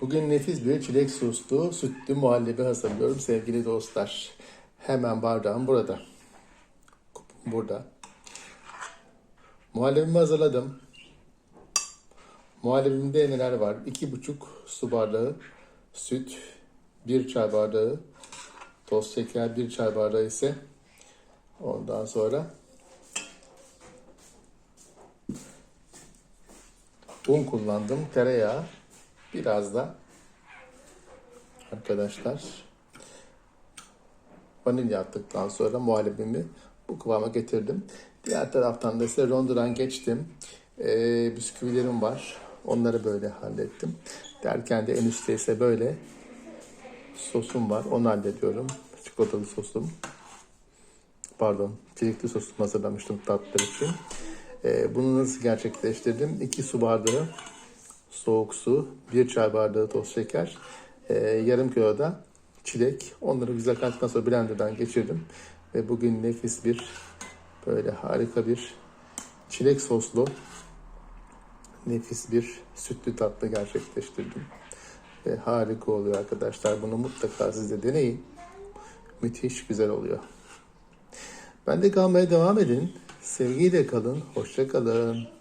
Bugün nefis bir çilek soslu sütlü muhallebi hazırlıyorum sevgili dostlar. Hemen bardağım burada. Kupum burada. Muhallebimi hazırladım. Muhallebimde neler var? 2,5 su bardağı süt, 1 çay bardağı toz şeker, 1 çay bardağı ise ondan sonra un kullandım, tereyağı, biraz da arkadaşlar vanilya attıktan sonra muhallebimi bu kıvama getirdim. Diğer taraftan da ise rondodan geçtim. Ee, bisküvilerim var. Onları böyle hallettim. Derken de en üstte ise böyle sosum var. Onu hallediyorum. Çikolatalı sosum. Pardon, çilekli sosum hazırlamıştım tatlılar için. Ee, bunu nasıl gerçekleştirdim? 2 su bardağı soğuk su, 1 çay bardağı toz şeker, e, yarım kilo da çilek. Onları güzel kattıktan sonra blenderdan geçirdim. Ve bugün nefis bir, böyle harika bir çilek soslu nefis bir sütlü tatlı gerçekleştirdim. Ve harika oluyor arkadaşlar. Bunu mutlaka siz de deneyin. Müthiş güzel oluyor. Ben de kalmaya devam edin. Sevgiyle kalın. Hoşça kalın.